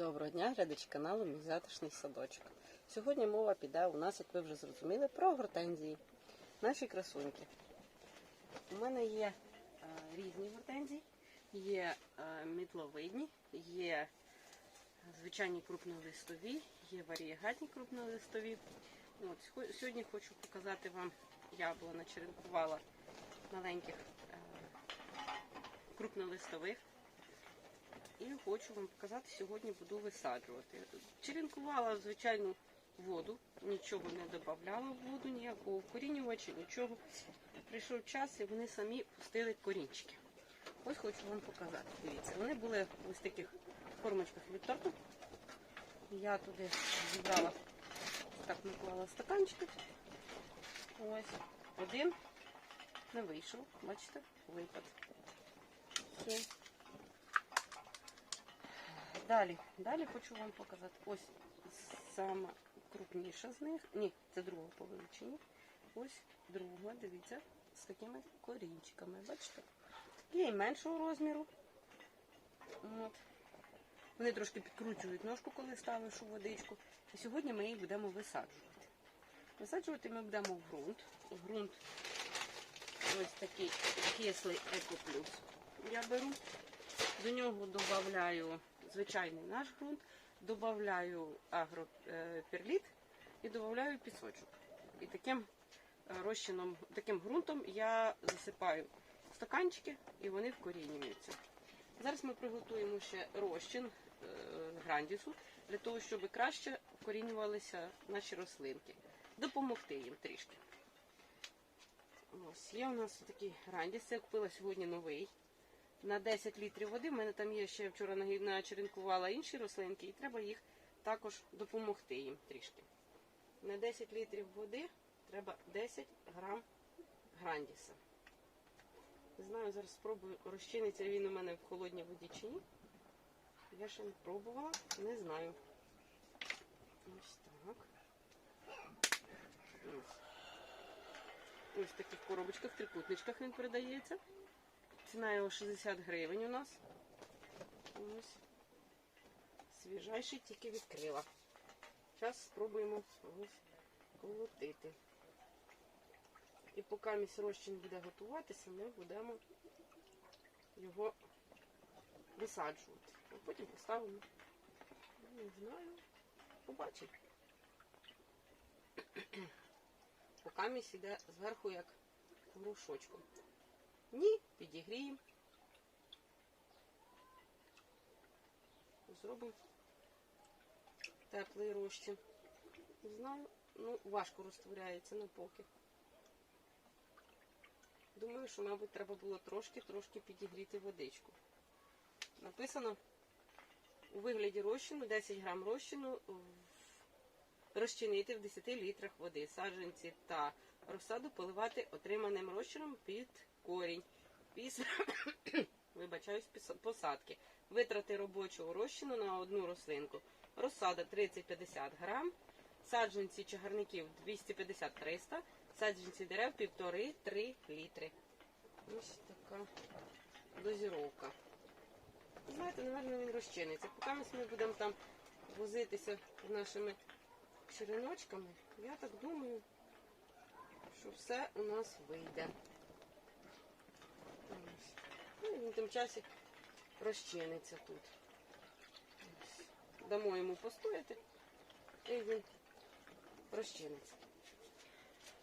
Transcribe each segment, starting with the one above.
Доброго дня, глядачі каналу Мій затишний садочок. Сьогодні мова піде у нас, як ви вже зрозуміли, про гортензії. Наші красуньки. У мене є е, різні гортензії, є е, мітловидні, є звичайні крупнолистові, є варієгатні крупнолистові. От, сьогодні хочу показати вам, я була начеренкувала маленьких е, крупнолистових. І хочу вам показати, сьогодні буду висаджувати. Черенкувала звичайну воду, нічого не додавала в воду, ніякого вкорінювача, нічого. Прийшов час і вони самі пустили корінчики. Ось хочу вам показати. Дивіться, вони були в ось таких формочках від торту. Я туди зібрала, так наклала стаканчики. Ось один не вийшов, бачите, випад. Все. Далі, далі хочу вам показати. Ось сама крупніша з них. Ні, це друга по величині. Ось друга, дивіться, з такими корінчиками. Бачите? Є і меншого розміру. От. Вони трошки підкручують ножку, коли ставиш у водичку. І сьогодні ми їх будемо висаджувати. Висаджувати ми будемо в ґрунт. Ґрунт ось такий кислий екоплюс. Я беру. До нього додаю звичайний наш ґрунт, додаю агроперліт і додаю пісочок. І таким е, розчином, таким ґрунтом я засипаю стаканчики і вони вкорінюються. Зараз ми приготуємо ще розчин е, грандісу для того, щоб краще вкорінювалися наші рослинки. Допомогти їм трішки. Ось є у нас такий грандіс. Я купила сьогодні новий на 10 літрів води. У мене там є ще вчора начеренкувала інші рослинки, і треба їх також допомогти їм трішки. На 10 літрів води треба 10 грам грандіса. Не знаю, зараз спробую, розчиниться він у мене в холодній воді чи ні. Я ще не пробувала, не знаю. Ось так. Ось в таких коробочках, трикутничках він передається. Ціна його 60 гривень у нас. Ось. Свіжайший тільки відкрила. Зараз спробуємо колотити. І поки місь розчин буде готуватися, ми будемо його висаджувати. А потім поставимо. Не знаю. Побачимо. Поки місь іде зверху як грушочком. Ні, підігріємо. Зробимо теплий розчин. Не знаю, ну важко розтворяється на поки. Думаю, що, мабуть, треба було трошки-трошки підігріти водичку. Написано у вигляді розчину 10 грам розчину розчинити в 10 літрах води, саджанці та розсаду поливати отриманим розчином під корінь. Після вибачаюсь, посадки. Витрати робочого розчину на одну рослинку. Розсада 30-50 грам, саджанці чагарників 250-300, саджанці дерев 1,5-3 літри. Ось така дозіровка. Знаєте, напевно, він розчиниться. Поки ми будемо там возитися нашими череночками, я так думаю, що все у нас вийде. Ну, він тим часі розчиниться тут. Дамо йому постояти, і він розчиниться.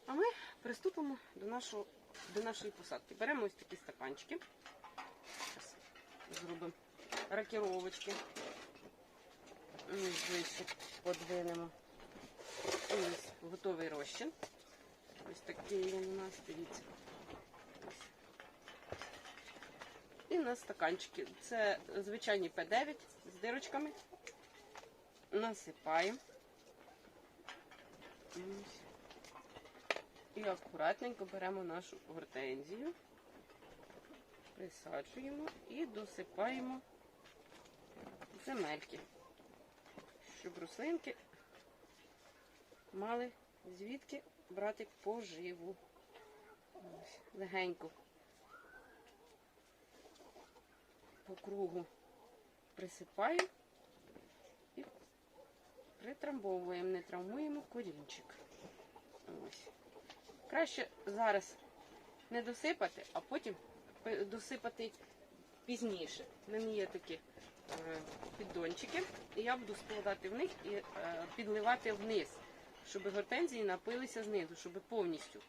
А ми приступимо до, нашого, до нашої посадки. Беремо ось такі стаканчики. Зараз зробимо ракіровочки. Ось подвинемо. Ось готовий розчин. Ось такий він у нас, дивіться. Ось. І у нас стаканчики. Це звичайні П9 з дирочками. Насипаємо. І акуратненько беремо нашу гортензію, присаджуємо і досипаємо земельки, щоб рослинки мали звідки брати поживу. Легенько по кругу присипаю притрамбовуємо, не травмуємо корінчик. Ось. Краще зараз не досипати, а потім досипати пізніше. У мене є такі е, піддончики, і я буду складати в них і е, підливати вниз, щоб гортензії напилися знизу, щоб повністю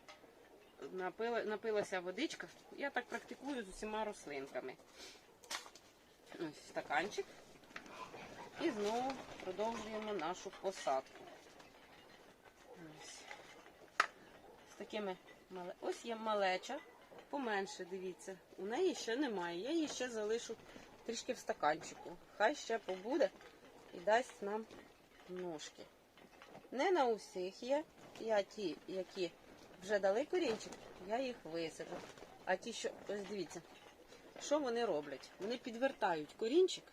напилася водичка. Я так практикую з усіма рослинками. Ось стаканчик. І знову продовжуємо нашу посадку. Ось. З такими мале... Ось є малеча, поменше, дивіться. У неї ще немає. Я її ще залишу трішки в стаканчику. Хай ще побуде і дасть нам ножки. Не на усіх є. Я ті, які вже дали корінчик, я їх висаджу. А ті, що, ось дивіться, що вони роблять? Вони підвертають корінчик.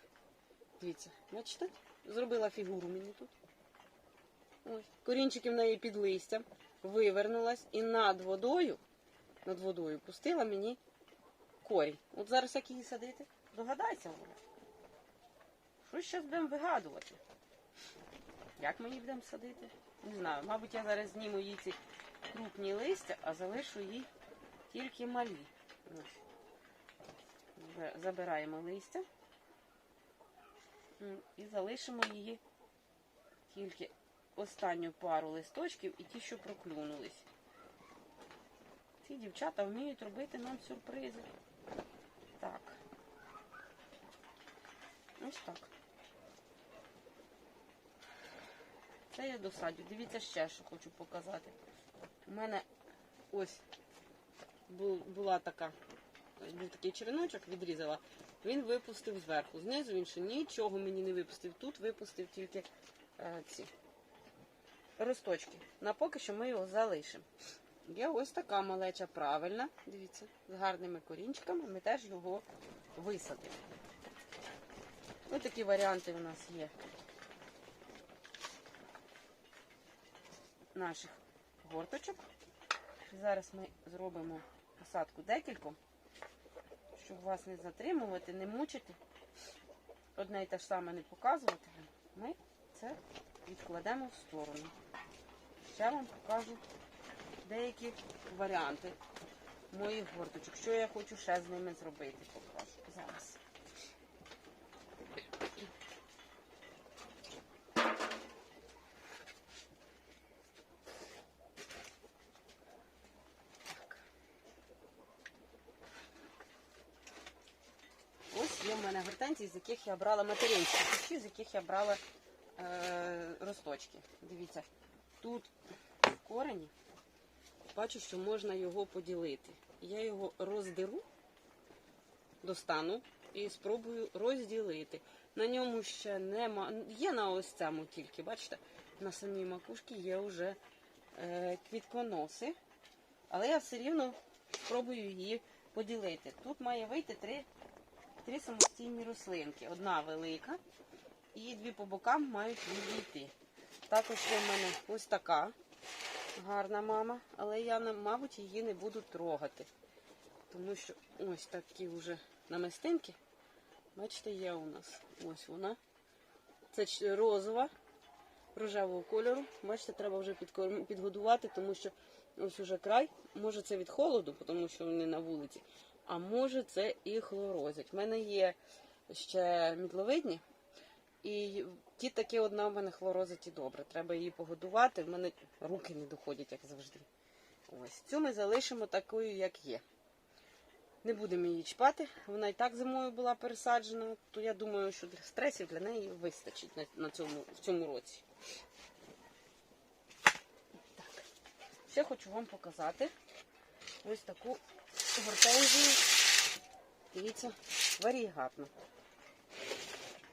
Дивіться, бачите? Зробила фігуру мені тут. Ось. Корінчики в неї під листям, вивернулась і над водою, над водою пустила мені корінь. От зараз як її садити? Догадайся вона. Що зараз будемо вигадувати? Як ми її будемо садити? Не знаю. Мабуть, я зараз зніму їй ці крупні листя, а залишу їй тільки малі. Ось. Забираємо листя. І залишимо її тільки останню пару листочків і ті, що проклюнулись. Ці дівчата вміють робити нам сюрпризи. Так. Ось так. Це я досадю. Дивіться ще, що хочу показати. У мене ось була така, був такий череночок, відрізала. Він випустив зверху. Знизу він ще нічого мені не випустив. Тут випустив тільки е, ці росточки. На поки що ми його залишимо. Є ось така малеча правильна. Дивіться, з гарними корінчиками. Ми теж його висадимо. Ось такі варіанти у нас є наших горточок. Зараз ми зробимо посадку декільком, щоб вас не затримувати, не мучити, одне і те ж саме не показувати. Ми це відкладемо в сторону. Ще вам покажу деякі варіанти моїх горточок. Що я хочу ще з ними зробити, покажу зараз. Ось є в мене гортензії, з яких я брала материнські кущі, з яких я брала е, росточки. Дивіться, тут в корені бачу, що можна його поділити. Я його роздеру, достану і спробую розділити. На ньому ще нема. Є на ось цьому тільки, бачите, на самій макушці є вже е, квітконоси. Але я все рівно спробую її поділити. Тут має вийти три три самостійні рослинки. Одна велика і дві по бокам мають відійти. Також є в мене ось така гарна мама, але я, мабуть, її не буду трогати. Тому що ось такі вже намистинки. Бачите, є у нас. Ось вона. Це розова, рожевого кольору. Бачите, треба вже підгодувати, тому що ось уже край. Може це від холоду, тому що вони на вулиці. А може це і хлорозять. У мене є ще мідловидні, і ті такі одна в мене хлорозить і добре. Треба її погодувати. В мене руки не доходять, як завжди. Ось цю ми залишимо такою, як є. Не будемо її чіпати. Вона і так зимою була пересаджена, то я думаю, що для стресів для неї вистачить на, на цьому, в цьому році. Так. Ще хочу вам показати ось таку гортензію. Дивіться, варігатна.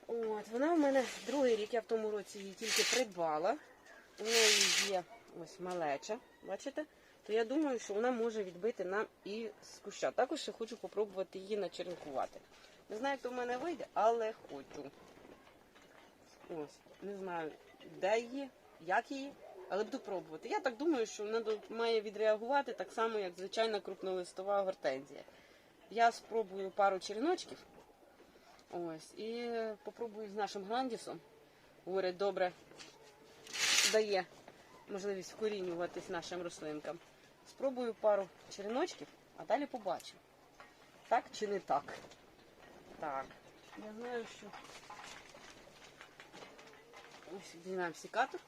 От, вона в мене другий рік, я в тому році її тільки придбала. У неї є ось малеча, бачите? То я думаю, що вона може відбити нам і з куща. Також ще хочу попробувати її начеренкувати. Не знаю, як то в мене вийде, але хочу. Ось, не знаю, де її, як її, але буду пробувати. Я так думаю, що вона має відреагувати так само, як звичайна крупнолистова гортензія. Я спробую пару череночків. Ось, і попробую з нашим грандісом. Говорять, добре дає можливість вкорінюватись нашим рослинкам. Спробую пару череночків, а далі побачимо. Так чи не так? Так. Я знаю, що ось візьмемо сікатор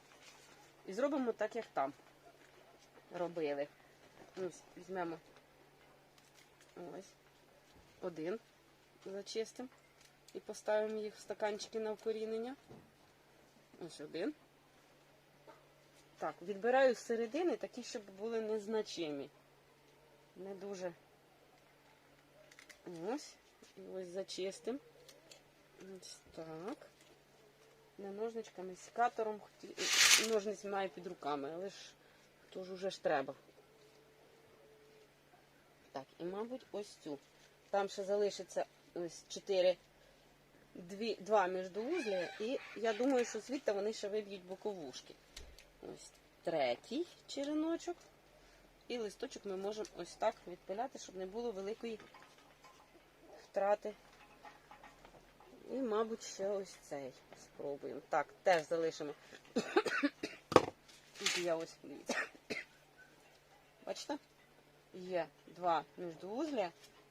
і зробимо так, як там робили. Ось візьмемо ось один зачистимо і поставимо їх в стаканчики на вкорінення. Ось один. Так, відбираю з середини такі, щоб були незначимі. Не дуже. Ось. І ось зачистимо. Ось так. Не ножничками, секатором. Ножниць маю під руками, але ж то ж уже ж треба. Так, і мабуть ось цю. Там ще залишиться ось 4, 2, 2 міждоузлі, і я думаю, що звідти вони ще виб'ють боковушки. Ось третій череночок. І листочок ми можемо ось так відпиляти, щоб не було великої втрати. І, мабуть, ще ось цей спробуємо. Так, теж залишимо. Я ось дивіться. Бачите? Є два міждоузлля.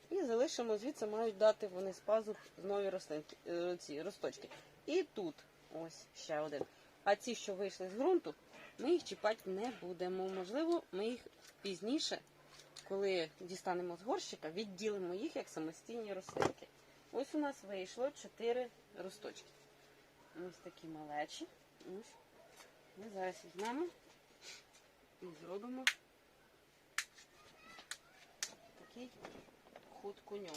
І залишимо звідси, мають дати вони з пазух нові е, ці росточки. І тут ось ще один. А ці, що вийшли з ґрунту, ми їх чіпати не будемо. Можливо, ми їх пізніше, коли дістанемо з горщика, відділимо їх як самостійні рослинки. Ось у нас вийшло 4 росточки. Ось такі малечі. Ось. Ми зараз візьмемо і зробимо такий ход конем.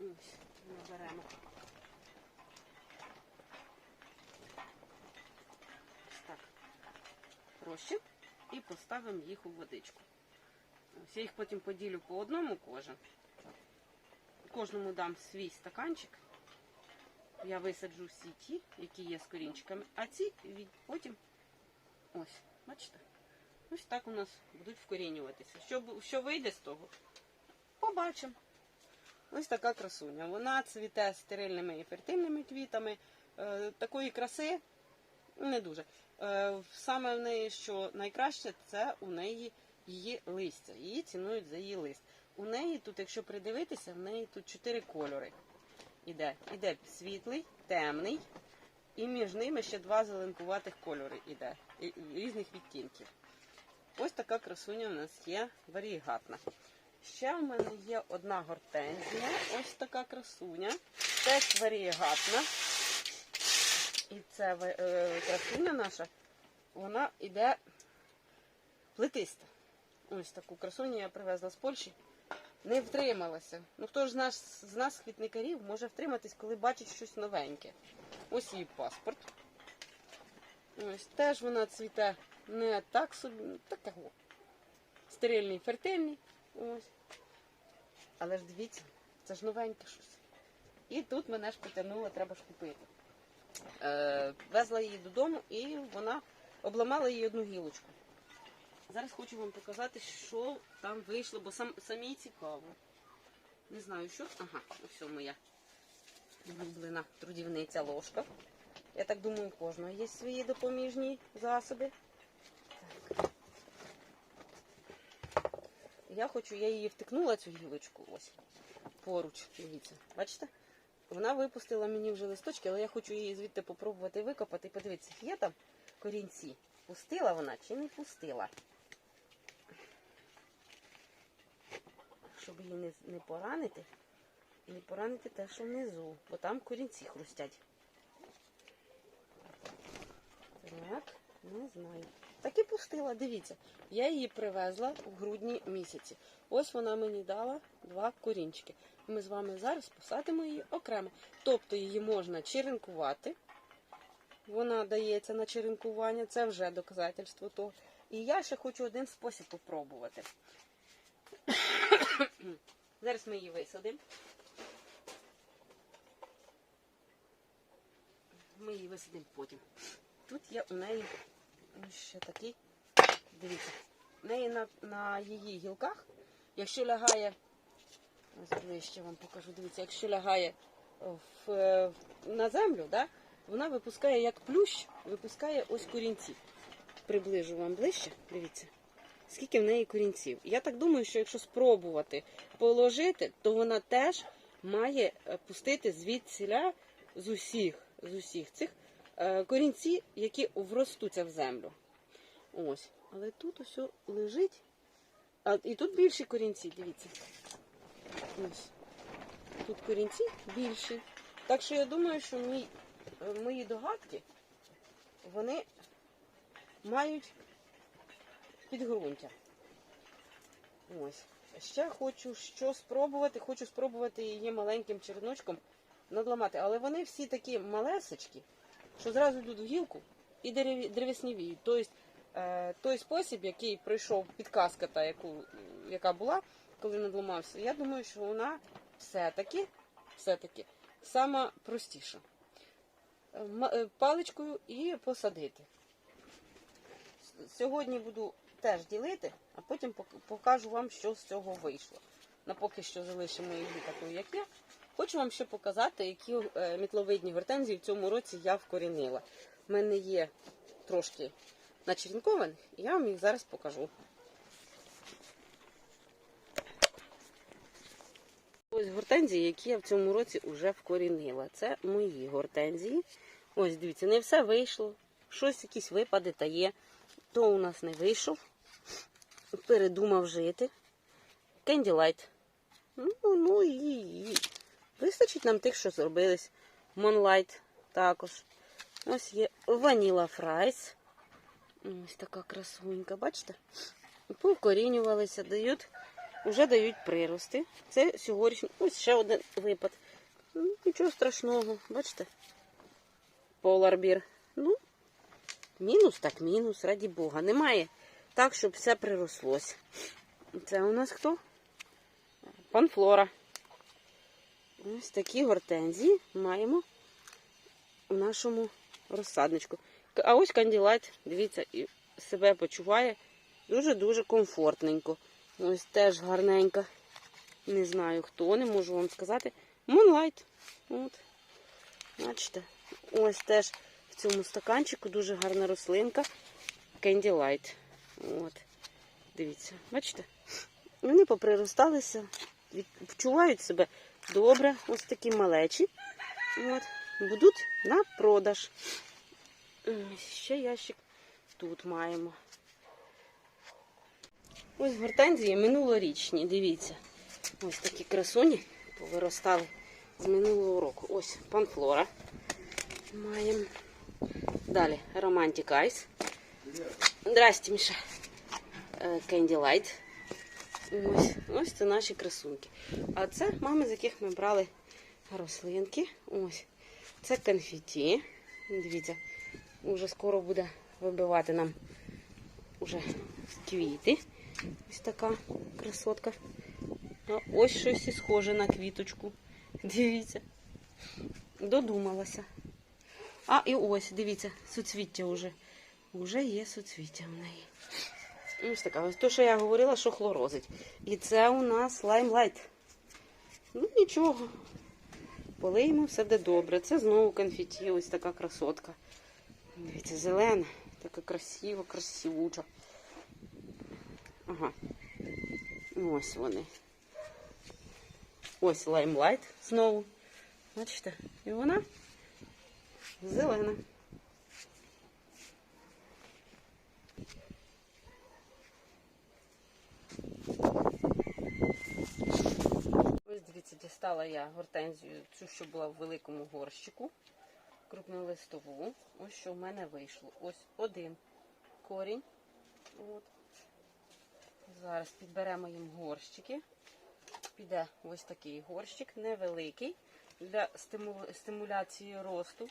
Ось, наберемо. Ось так. Розчин і поставимо їх у водичку. Ось я їх потім поділю по одному кожен. Кожному дам свій стаканчик. Я висаджу всі ті, які є з корінчиками, а ці потім ось, бачите? Ось так у нас будуть вкорінюватися. Що, що вийде з того? Побачимо. Ось така красуня. Вона цвіте стерильними і фертильними квітами. Е, такої краси не дуже. Е, саме в неї, що найкраще, це у неї її листя. Її цінують за її лист. У неї тут, якщо придивитися, в неї тут чотири кольори. Іде. Іде світлий, темний, і між ними ще два зеленкуватих кольори іде. Різних відтінків. Ось така красуня у нас є варігатна. Ще в мене є одна гортензія, ось така красуня. Теж варієгатна. І ця е, красуня наша, вона йде плетиста. Ось таку красуню я привезла з Польщі. Не втрималася. Ну хто ж з нас, з нас, квітникарів, може втриматись, коли бачить щось новеньке. Ось її паспорт. Ось теж вона цвіте не так собі, ну, такого. Стерильний, фертильний. Ось. Але ж дивіться, це ж новеньке щось. І тут мене ж потягнуло, треба ж купити. Е, везла її додому і вона обламала їй одну гілочку. Зараз хочу вам показати, що там вийшло, бо сам, самій цікаво. Не знаю, що. Ага, ось моя улюблена трудівниця ложка. Я так думаю, у кожного є свої допоміжні засоби. Так. Я хочу, я її втикнула цю гілочку ось поруч. Дивіться, бачите? Вона випустила мені вже листочки, але я хочу її звідти попробувати викопати і подивитися, є там корінці. Пустила вона чи не пустила. Щоб її не, не поранити. І не поранити те, що внизу, бо там корінці хрустять. Так, не знаю. Так і пустила, дивіться. Я її привезла в грудні місяці. Ось вона мені дала два корінчики. Ми з вами зараз посадимо її окремо. Тобто її можна черенкувати. Вона дається на черенкування, це вже доказательство того. І я ще хочу один спосіб попробувати. Зараз ми її висадимо. Ми її висадимо потім. Тут є у неї ще такий, дивіться, в неї на, на її гілках, якщо лягає, ось ближче вам покажу, дивіться, якщо лягає в, на землю, да, вона випускає як плющ, випускає ось корінці. приближу вам ближче. Дивіться, скільки в неї корінців. Я так думаю, що якщо спробувати положити, то вона теж має е, пустити звідсіля з усіх, з усіх цих е, корінці, які вростуться в землю. Ось. Але тут ось лежить. А, і тут більші корінці, дивіться. Ось. Тут корінці більші. Так що я думаю, що мій, е, мої догадки, вони мають підґрунтя. Ось. Ще хочу що спробувати. Хочу спробувати її маленьким череночком надламати. Але вони всі такі малесечкі, що зразу йдуть в гілку і древеснівіють. Тобто е, той спосіб, який пройшов підказка, та, яку, яка була, коли надламався, я думаю, що вона все-таки, все-таки сама простіша. Е, Паличкою і посадити. Сьогодні буду теж ділити, а потім покажу вам, що з цього вийшло. На поки що залишимо її такою, як є. Хочу вам ще показати, які е, мітловидні гортензії в цьому році я вкорінила. У мене є трошки начерінкованих, і я вам їх зараз покажу. Ось гортензії, які я в цьому році вже вкорінила. Це мої гортензії. Ось, дивіться, не все вийшло. Щось якісь випади та є. То у нас не вийшов. Передумав жити. Candy Light. Ну, ну і, вистачить нам тих, що зробились. Moonlight також. Ось є Vanilla Fries. Ось така красунька, бачите? Повкорінювалися, дають, вже дають прирости. Це сьогодні. Ось ще один випад. Ну, нічого страшного, бачите? Поларбір. Ну, мінус так мінус, раді Бога. Немає так, щоб все прирослось. Це у нас хто? Панфлора. Ось такі гортензії маємо в нашому розсадничку. А ось канділайт, дивіться, і себе почуває дуже-дуже комфортненько. Ось теж гарненька. Не знаю хто, не можу вам сказати. Moonlight. От. Бачите? Ось теж в цьому стаканчику дуже гарна рослинка. Light. От. Дивіться, бачите? Вони поприросталися, відчувають себе добре. Ось такі малечі. От. Будуть на продаж. Ще ящик тут маємо. Ось гортензії минулорічні, дивіться. Ось такі красуні повиростали з минулого року. Ось панфлора маємо. Далі Romantic Eyes. Здрасте, Міша. Candy Light. Ось, ось це наші красунки. А це мами, з яких ми брали рослинки. Ось. Це конфеті. Дивіться, уже скоро буде вибивати нам уже квіти. Ось така красотка. А ось щось схоже на квіточку. Дивіться. Додумалася. А, і ось, дивіться, суцвіття вже. Уже є суцвіття в неї. Ось така. Ось то, що я говорила, що хлорозить. І це у нас лаймлайт. Ну, нічого. Полиємо, все буде добре. Це знову конфеті, ось така красотка. Дивіться, зелена, така красива, красивуча. Ага. Ось вони. Ось лаймлайт знову. Бачите? І вона зелена. Ось дивіться, дістала я гортензію, цю, що була в великому горщику, крупнолистову. Ось що в мене вийшло. Ось один корінь. От. Зараз підберемо їм горщики. Піде ось такий горщик, невеликий, для стимуляції росту.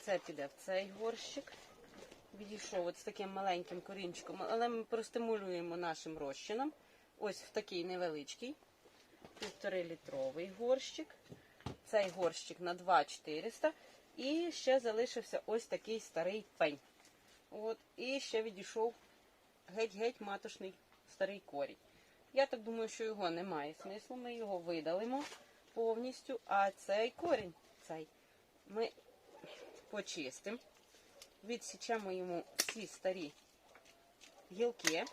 Це піде в цей горщик. Відійшов от з таким маленьким корінчиком, але ми простимулюємо нашим розчином. Ось в такий невеличкий, півтори літровий горщик. Цей горщик на 2,400. І ще залишився ось такий старий пень. От, і ще відійшов геть-геть маточний старий корінь. Я так думаю, що його немає смислу. Ми його видалимо повністю. А цей корінь, цей, ми почистимо. відсічемо йому всі старі гілки.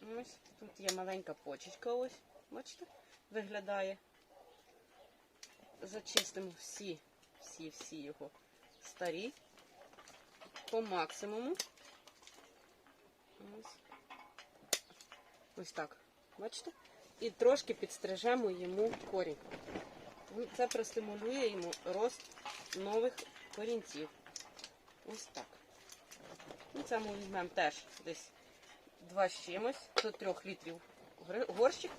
Ось тут є маленька почечка, ось, бачите, виглядає. Зачистимо всі, всі, всі його старі по максимуму. Ось. Ось так. Бачите? І трошки підстрижемо йому корінь. Це простимулює йому рост нових корінців. Ось так. Ну, це ми візьмемо теж десь два з чимось, до трьох літрів горщик.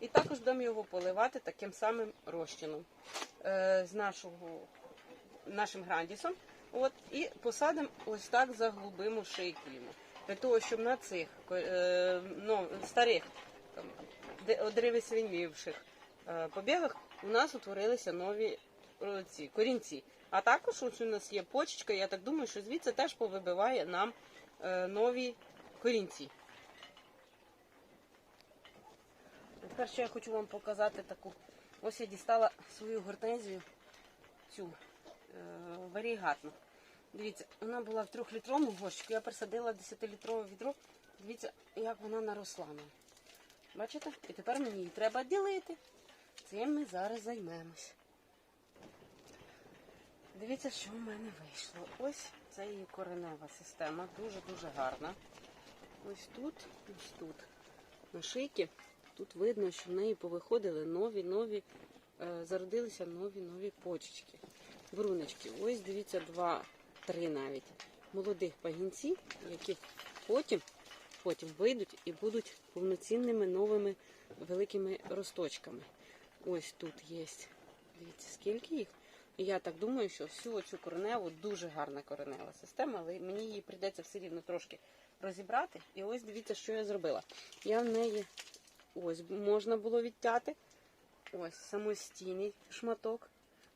І також будемо його поливати таким самим розчином е, з нашого, нашим грандісом. От, і посадимо ось так заглубимо шийкою. Для того, щоб на цих е, ну, старих там, одревесленівших е, побігах у нас утворилися нові е, ці, корінці. А також ось у нас є почечка, я так думаю, що звідси теж повибиває нам е, нові корінці. Тепер ще я хочу вам показати таку. Ось я дістала свою гортензію, цю е, варігатну. Дивіться, вона була в трьохлітровому горщику, я присадила 10-літрове відро. Дивіться, як вона наросла нам. Бачите? І тепер мені її треба ділити. Цим ми зараз займемось. Дивіться, що в мене вийшло. Ось це її коренева система, дуже-дуже гарна. Ось тут, ось тут, на шийці, тут видно, що в неї повиходили нові, нові, е, зародилися нові, нові почечки, бруночки. Ось дивіться, два, три навіть молодих пагінці, які потім, потім вийдуть і будуть повноцінними новими великими росточками. Ось тут є. Дивіться, скільки їх. Я так думаю, що всю цю кореневу дуже гарна коренева система, але мені її прийдеться все рівно трошки розібрати. І ось дивіться, що я зробила. Я в неї ось можна було відтяти. Ось самостійний шматок.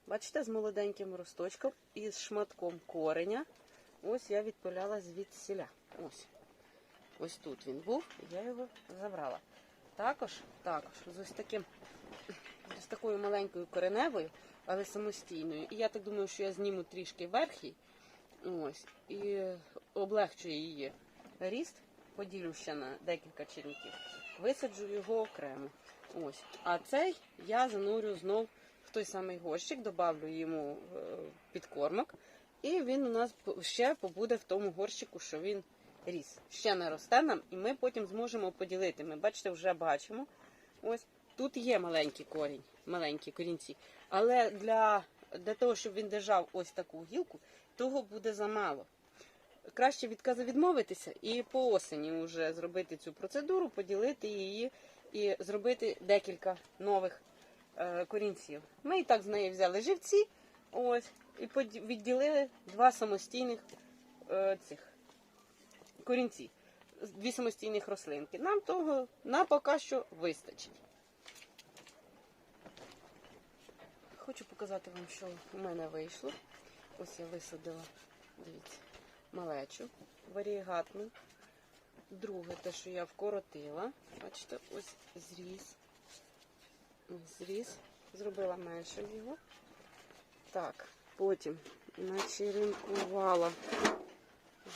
Бачите, з молоденьким росточком і з шматком кореня. Ось я відпиляла звідсіля. Ось. Ось тут він був, я його забрала. Також, також, з ось таким, з такою маленькою кореневою, але самостійною. І я так думаю, що я зніму трішки верхій. Ось. І облегчую її ріст, поділю ще на декілька черенків. Висаджу його окремо. Ось. А цей я занурю знов в той самий горщик, добавлю йому е, підкормок, і він у нас ще побуде в тому горщику, що він ріс. Ще не росте нам, і ми потім зможемо поділити. Ми, бачите, вже бачимо. Ось тут є маленький корінь, маленькі корінці. Але для, для того, щоб він держав ось таку гілку, того буде замало. Краще відказу відмовитися і по осені вже зробити цю процедуру, поділити її і зробити декілька нових е, корінців. Ми і так з неї взяли живці, ось, і відділили два самостійних е, цих корінці, дві самостійних рослинки. Нам того на поки що вистачить. Хочу показати вам, що у мене вийшло. Ось я висадила, дивіться, малечу, варігатну. Друге, те, що я вкоротила. Бачите, ось зріз. Зріз. Зробила менше його. Так, потім начеренкувала.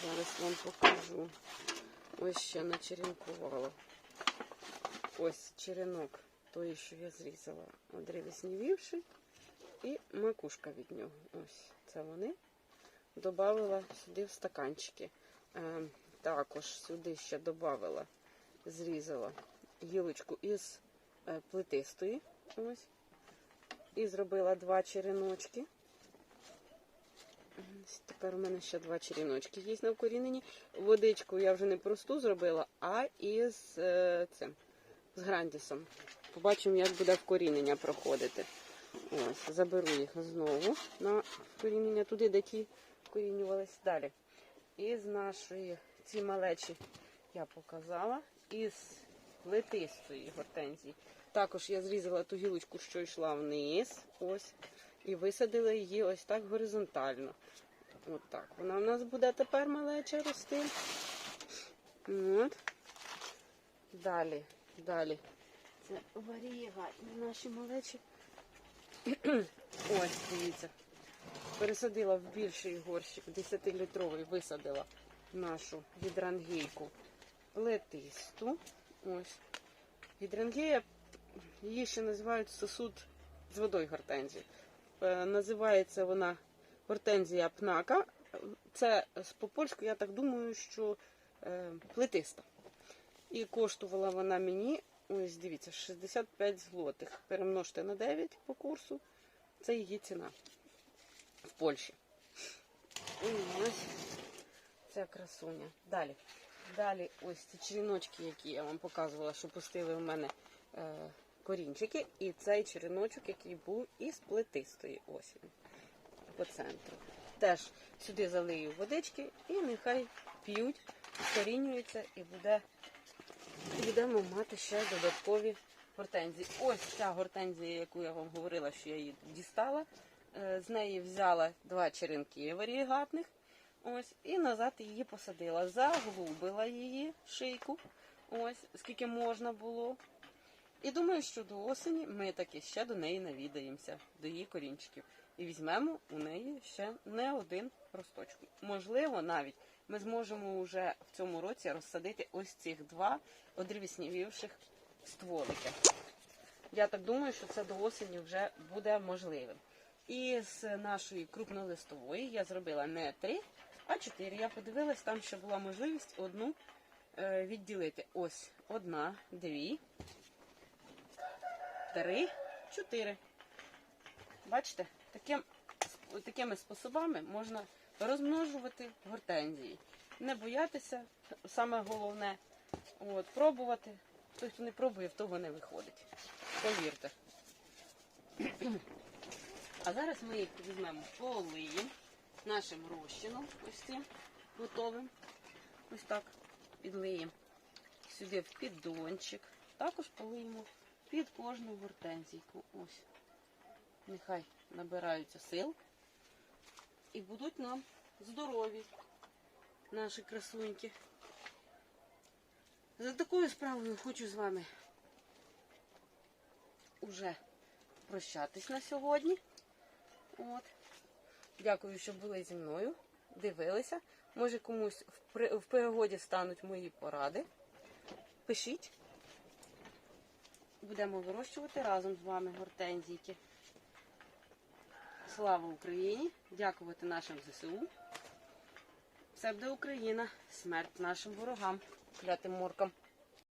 Зараз вам покажу. Ось ще начеренкувала. Ось черенок, той, що я зрізала, одревеснівівший. І макушка від нього. Ось це вони. Добавила сюди в стаканчики. Е, також сюди ще додавала, зрізала гілочку із е, плетистої. Ось. І зробила два череночки. Тепер у мене ще два черіночки є на вкоріненні. Водичку я вже не просту зробила, а із е, цим, з грандісом. Побачимо, як буде вкорінення проходити. Ось, заберу їх знову на вкорінення туди, де ті вкорінювались далі. Із нашої ці малечі я показала. Із летистої гортензії. Також я зрізала ту гілочку, що йшла вниз. Ось. І висадила її ось так горизонтально. От так. Вона у нас буде тепер малеча рости. От. Далі, далі. Це варіга наші малечі. Ось, дивіться. Пересадила в більший горщик, 10-літровий, висадила нашу гідрангейку плетисту. Ось. Гідрангея, її ще називають сосуд з водою гортензії. Е, Називається вона гортензія пнака. Це по-польську, я так думаю, що е, плетиста. І коштувала вона мені, ось дивіться, 65 злотих. Перемножте на 9 по курсу. Це її ціна в Польщі. І ось ця красуня. Далі. Далі ось ці черіночки, які я вам показувала, що пустили в мене е, корінчики. І цей черіночок, який був із плетистої ось він по центру. Теж сюди залию водички і нехай п'ють, вкорінюються і буде, будемо мати ще додаткові гортензії. Ось ця гортензія, яку я вам говорила, що я її дістала. Е, З неї взяла два черенки варігатних. Ось, і назад її посадила. Заглубила її шийку, ось, скільки можна було. І думаю, що до осені ми таки ще до неї навідаємося, до її корінчиків. І візьмемо у неї ще не один росточок. Можливо, навіть ми зможемо вже в цьому році розсадити ось цих два одрівіснівівших стволики. Я так думаю, що це до осені вже буде можливим. І з нашої крупнолистової я зробила не три, а чотири. Я подивилась, там ще була можливість одну е, відділити. Ось одна, дві, три, чотири. Бачите, таким, такими способами можна розмножувати гортензії. Не боятися, саме головне, от, пробувати. Той, хто не пробує, в того не виходить. Повірте. А зараз ми їх візьмемо полиємо нашим розчином, ось цим готовим. Ось так підлиємо сюди в піддончик. Також полиємо під кожну гортензійку. Ось. Нехай набираються сил і будуть нам здорові наші красуньки. За такою справою хочу з вами уже прощатись на сьогодні. От. Дякую, що були зі мною, дивилися. Може комусь в пригоді стануть мої поради. Пишіть. Будемо вирощувати разом з вами гортензійки. Слава Україні! Дякувати нашим ЗСУ. Все буде Україна, смерть нашим ворогам, клятим моркам.